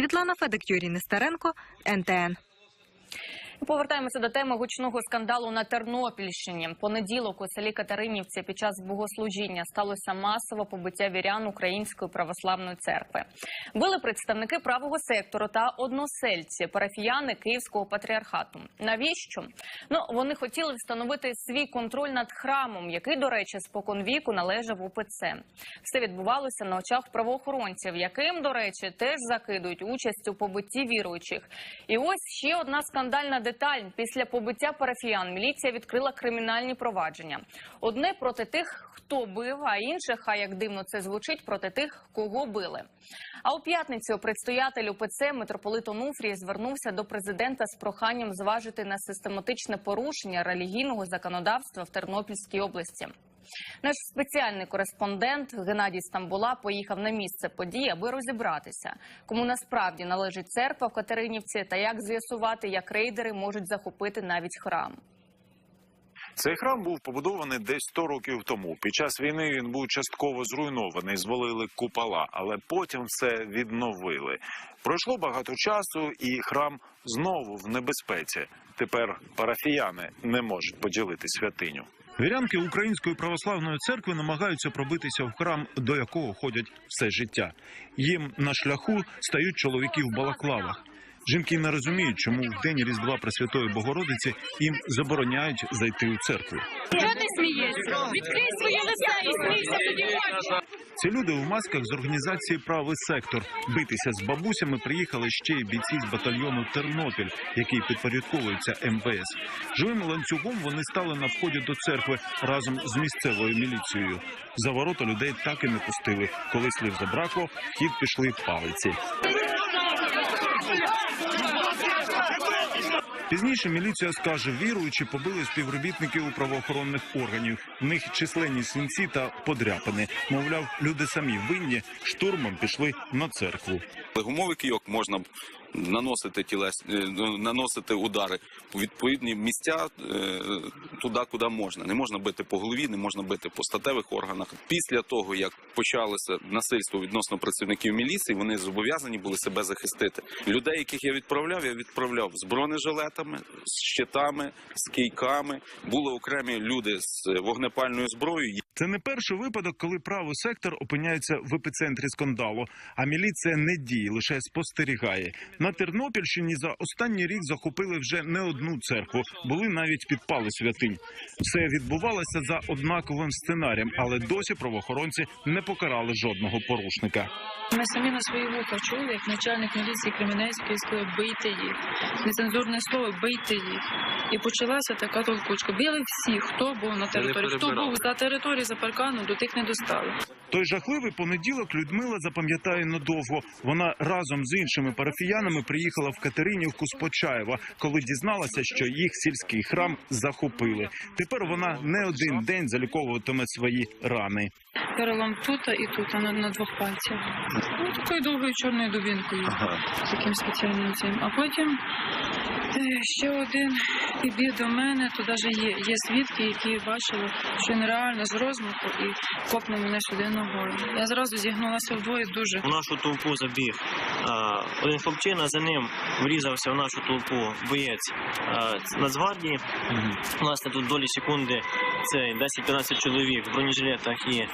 Світлана Федик, Юрій Нестеренко, НТН. Повертаємося до теми гучного скандалу на Тернопільщині. Понеділок у селі Катеринівці під час богослужіння сталося масове побиття вірян Української православної церкви. Били представники правого сектору та односельці, парафіяни Київського патріархату. Навіщо? Ну вони хотіли встановити свій контроль над храмом, який, до речі, спокон віку належав УПЦ. Все відбувалося на очах правоохоронців, яким, до речі, теж закидують участь у побитті віруючих. І ось ще одна скандальна деталь. Після побиття парафіян міліція відкрила кримінальні провадження. Одне проти тих, хто бив, а інше, хай як дивно це звучить, проти тих, кого били. А у п'ятницю предстоятель УПЦ митрополит Онуфрій звернувся до президента з проханням зважити на систематичне порушення релігійного законодавства в Тернопільській області. Наш спеціальний кореспондент Геннадій Стамбула поїхав на місце події, аби розібратися, кому насправді належить церква в Катеринівці та як з'ясувати, як рейдери можуть захопити навіть храм. Цей храм був побудований десь 100 років тому. Під час війни він був частково зруйнований, звалили купола, але потім все відновили. Пройшло багато часу, і храм знову в небезпеці. Тепер парафіяни не можуть поділити святиню. Вірянки Української православної церкви намагаються пробитися в храм, до якого ходять все життя. Їм на шляху стають чоловіки в балаклавах. Жінки не розуміють, чому в день Різдва Пресвятої Богородиці їм забороняють зайти у церкву. Чого ти смієшся? Відкрий своє лице і смійся тоді в. Ці люди у масках з організації Правий сектор битися з бабусями приїхали ще й бійці з батальйону Тернопіль, який підпорядковується МВС. Живим ланцюгом вони стали на вході до церкви разом з місцевою міліцією. За ворота людей так і не пустили. Коли слів забракло, в хід пішли палиці. Пізніше міліція скаже, віруючи, побили співробітників у правоохоронних органів. В них численні свинці та подряпини. Мовляв, люди самі винні штурмом пішли на церкву. Гумовий кійок можна наносити тілес, е, ну, наносити удари у відповідні місця е, туди, куди можна. Не можна бити по голові, не можна бити по статевих органах. Після того, як почалося насильство відносно працівників міліції, вони зобов'язані були себе захистити. Людей, яких я відправляв, я відправляв з бронежилетами, з щитами, з кийками. Були окремі люди з вогнепальною зброєю. Це не перший випадок, коли правий сектор опиняється в епіцентрі скандалу, а міліція не діє, лише спостерігає. На Тернопільщині за останній рік захопили вже не одну церкву, були навіть підпали святинь. Все відбувалося за однаковим сценарієм, але досі правоохоронці не покарали жодного порушника. Ми самі на свої вуха чули, як начальник міліції Кременецької сказав, бийте їх. Нецензурне слово, бийте їх. І почалася така толкучка. Били всі, хто був на території. Хто був за територією за парканом, до тих не достали. Той жахливий понеділок Людмила запам'ятає надовго. Вона разом з іншими парафіянами приїхала в Катеринівку з Почаєва, коли дізналася, що їх сільський храм захопили. Тепер вона не один день заліковуватиме свої рани. Перелом тут і тут, на, на двох пальцях. Ну, такою довгою чорною дубінкою. Таким спеціальним цим. А потім е, ще один підбіг до мене, то навіть є, є свідки, які бачили, що він реально з розмаху і копнув мене сюди ногою. Я зразу зігнулася вдвоє дуже. У нашу толпу забіг один хлопчина, за ним врізався в нашу толпу боєць а, Нацгвардії. Власне, тут долі секунди це 10-15 чоловік в бронежилетах і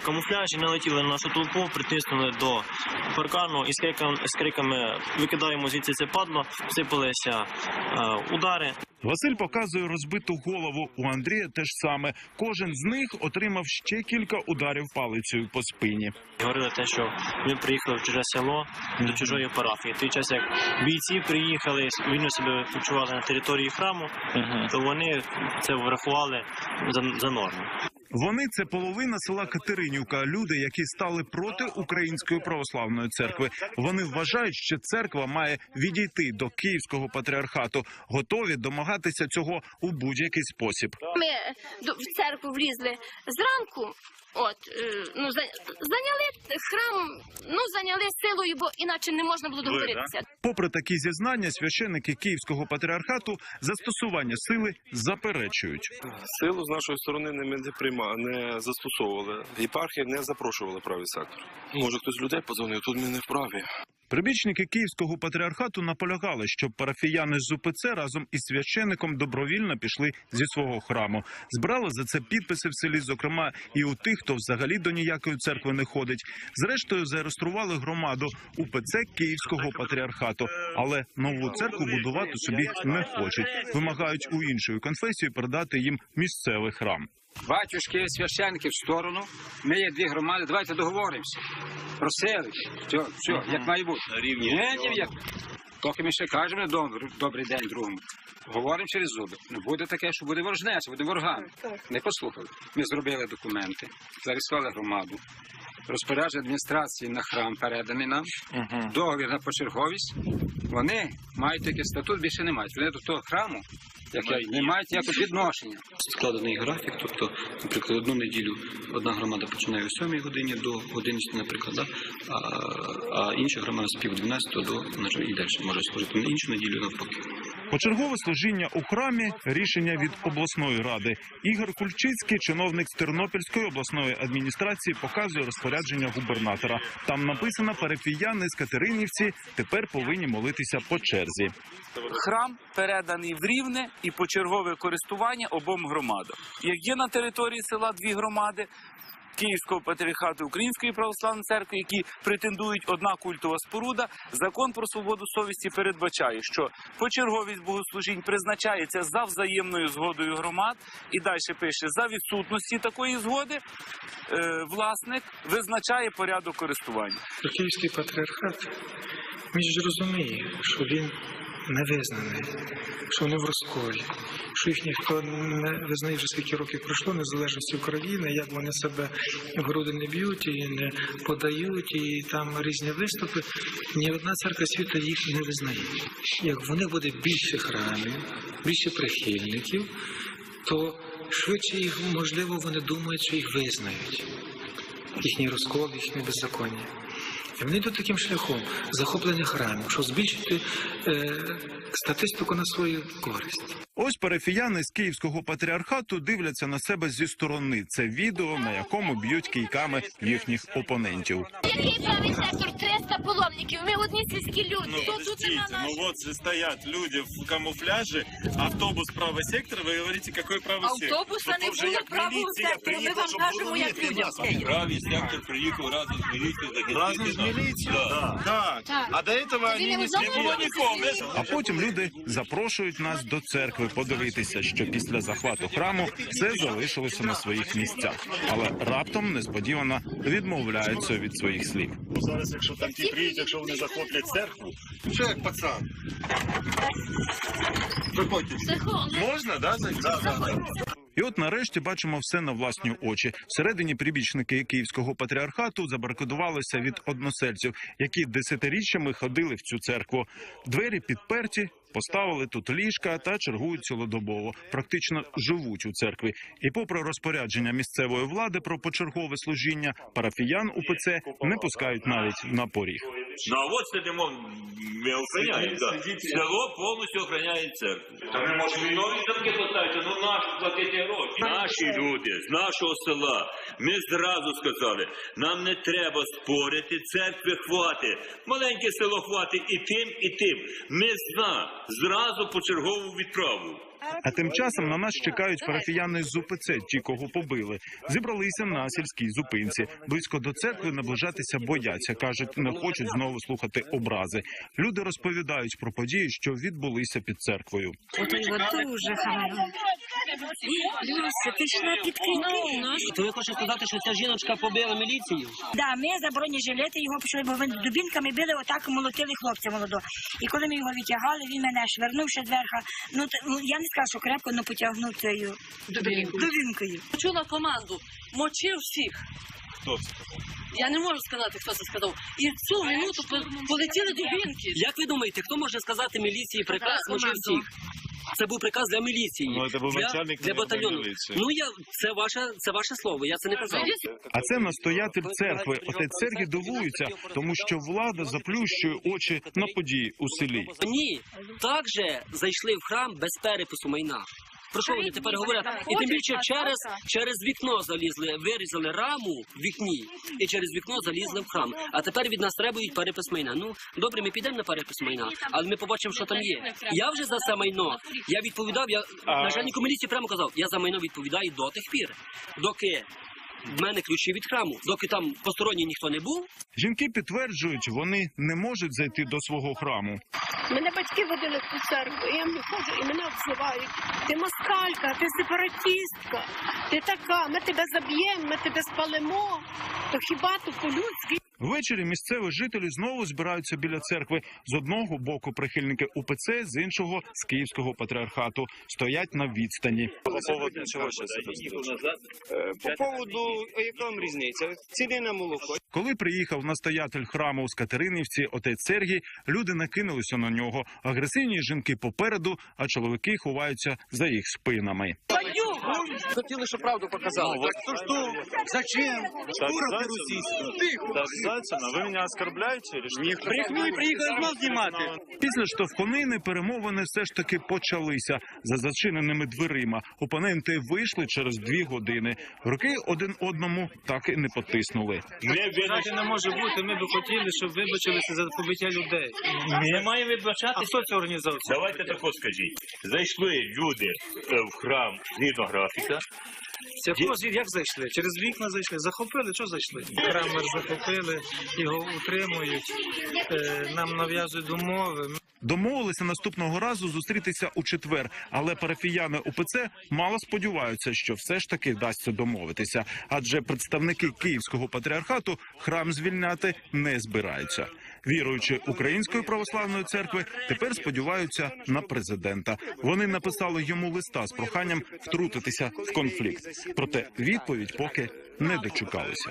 в камуфляжі налетіли на нашу толпу, притиснули до паркану і з криками, з криками викидаємо звідси це падло, сипалися а, удари. Василь показує розбиту голову. У Андрія теж саме. Кожен з них отримав ще кілька ударів палицею по спині. Говорили те, що ми приїхали в чуже село до чужої парафії. Той час, як бійці приїхали, вільно себе почували на території храму, то вони це врахували за, за норму. Вони це половина села Катеринівка. Люди, які стали проти української православної церкви. Вони вважають, що церква має відійти до київського патріархату, готові домагатися цього у будь-який спосіб. Ми в церкву влізли зранку. От е, ну зайняли храм, ну зайняли силою, бо іначе не можна було договоритися. Попри такі зізнання, священники київського патріархату застосування сили заперечують. Силу з нашої сторони не, не прийма, не застосовували. Єпархія не запрошувала правий сектор. Може, хтось людей позвонив, тут ми не вправі. Прибічники Київського патріархату наполягали, щоб парафіяни з УПЦ разом із священником добровільно пішли зі свого храму. Збирали за це підписи в селі, зокрема і у тих, хто взагалі до ніякої церкви не ходить. Зрештою, зареєстрували громаду УПЦ Київського патріархату, але нову церкву будувати собі не хочуть. Вимагають у іншої конфесії передати їм місцевий храм. Батюшки, священники в сторону. Ми є дві громади. Давайте договоримося. Просили. Все, все, як має бути. Ні, ні, як. Поки ми ще кажемо добрий, добрий день другому. Говоримо через зуби. Не буде таке, що буде ворожнеча, буде ворогами. Не послухали. Ми зробили документи, зареєстрували громаду. Розпорядження адміністрації на храм переданий нам, договір на почерговість. Вони мають такий статут, більше не мають. Вони до того храму, як не мають ніякого відношення. складений графік, тобто, наприклад, одну неділю одна громада починає о 7 годині до 11, наприклад, да? а, а інша громада з пів 12 до і далі може служити на іншу неділю навпаки. Почергове служіння у храмі рішення від обласної ради. Ігор Кульчицький, чиновник з Тернопільської обласної адміністрації, показує розпорядження губернатора. Там написано парафіяни з Катеринівці тепер повинні молитися по черзі. Храм переданий в рівне і почергове користування обом громадам. Як є на території села дві громади. Київського патріархату Української православної церкви, які претендують одна культова споруда, закон про свободу совісті передбачає, що почерговість богослужінь призначається за взаємною згодою громад, і далі пише за відсутності такої згоди. е, власник визначає порядок користування. Київський патріархат, він ж розуміє, що він не визнаний, що вони в розколі, що їх ніхто не визнає вже скільки років пройшло незалежності України, як вони себе в груди не б'ють і не подають, і там різні виступи. Ні одна церква світу їх не визнає. Як в них буде більше храмів, більше прихильників, то швидше їх, можливо, вони думають, що їх визнають. Їхній розкол, їхнє беззаконня. І вони йдуть таким шляхом захоплення храмів, щоб збільшити е, статистику на свою користь. Ось парафіяни з Київського патріархату дивляться на себе зі сторони. Це відео, на якому б'ють кійками їхніх опонентів. Який правий сектор? 300 паломників. Ми одні сільські люди. Хто тут нема наших? вот стоят люди в камуфляже, автобус правый сектор, вы говорите, какой правый Автобуса не було правого сектору. Ми вам кажемо, як людям. Правий сектор приїхав разом з міліцією. Разом з міліцією? Так. Так. А до этого Тобі не одному нікому. А потім люди запрошують нас до церкви подивитися, що після захвату храму все залишилося на своїх місцях, але раптом несподівано відмовляються від своїх слів. Зараз, якщо там ті приїдуть, якщо вони захоплять церкву, Що як пацан? Можна, да? І от нарешті бачимо все на власні очі. Всередині прибічники Київського патріархату забаркодувалися від односельців, які десятиріччями ходили в цю церкву. Двері підперті. Поставили тут ліжка та чергують цілодобово, практично живуть у церкві. І, попри розпорядження місцевої влади про почергове служіння, парафіян УПЦ не пускають навіть на поріг. Ну а от сидимо. Да. Село повністю охороняє церкву. Та ми можемо і нові замки поставити, ну наш платити гроші. Наші люди з нашого села. Ми зразу сказали, нам не треба спорити, церкви хвати. Маленьке село хватить і тим, і тим. Ми зна, зразу почергову відправу. А тим часом на нас чекають парафіяни з УПЦ, ті, кого побили. Зібралися на сільській зупинці. Близько до церкви наближатися бояться. кажуть, не хочуть знову слухати образи. Люди розповідають про події, що відбулися під церквою. От його дуже гарно. Люся, ти йшла під То ви хочете сказати, що ця жіночка побила міліцію? Да, ми за бронежилети його почали, бо вони дубінками били, отак молотили хлопця молодого. І коли ми його відтягали, він мене швернув ще зверха. Ну, т- ну я не скажу, що крепко, але потягнув цією дубінкою. Чула команду, мочив всіх. Хто це? Я не можу сказати, хто це сказав. І в цю минуту по- полетіли дубінки. Як ви думаєте, хто може сказати міліції приказ Так, мочив всіх? Це був приказ для міліції. Ну, це був для, начальник для батальйону. міліції. Ну я це ваше це ваше слово. Я це не казав. А це настоятель церкви. Отець Сергій дивується, тому що влада заплющує очі на події у селі. Ні, так же зайшли в храм без перепису майна. Про що вони тепер говорять? І тим більше через, через вікно залізли, вирізали раму в вікні і через вікно залізли в храм. А тепер від нас требують перепис майна. Ну добре, ми підемо на перепис майна, але ми побачимо, що там є. Я вже за це майно. Я відповідав. Я начальнику міліції прямо казав, я за майно відповідаю до тих пір, доки. В мене ключі від храму, доки там посторонній ніхто не був, Жінки підтверджують, вони не можуть зайти до свого храму. Мене батьки водили в ту церкву, і я не ходжу, і мене обзивають. Ти москалька, ти сепаратістка, ти така, ми тебе заб'ємо, ми тебе спалимо. То хіба то по-людськи? Ввечері місцеві жителі знову збираються біля церкви. З одного боку прихильники УПЦ, з іншого з Київського патріархату. Стоять на відстані. По поводу чого зараз По поводу, яка вам різниця? Ціни на молоко. Коли приїхав настоятель храму з Катеринівці, отець Сергій, люди накинулися на нього. Агресивні жінки попереду, а чоловіки ховаються за їх спинами. Хотіли, щоб правду показали. Ну, вот так, то что? Зачем? Шкура російська. Так, Зайцина, ви мене оскорбляєте? Или що? Приїхали, приїхали знов знімати. Після штовханини перемовини все ж таки почалися за зачиненими дверима. Опоненти вийшли через дві години. Руки один одному так і не потиснули. Знаєте, не може бути. Ми б хотіли, щоб вибачилися за побиття людей. Немає вибачати. А хто це організував? Давайте тако скажіть. Зайшли люди е, в храм згідно графіка. Якого звід як зайшли? Через вікна зайшли. Захопили, що зайшли? Храмер захопили, його утримують, е, нам нав'язують умови. Домовилися наступного разу зустрітися у четвер, але парафіяни УПЦ мало сподіваються, що все ж таки вдасться домовитися, адже представники Київського патріархату храм звільняти не збираються. Віруючи Української православної церкви, тепер сподіваються на президента. Вони написали йому листа з проханням втрутитися в конфлікт. Проте відповідь поки не дочекалися.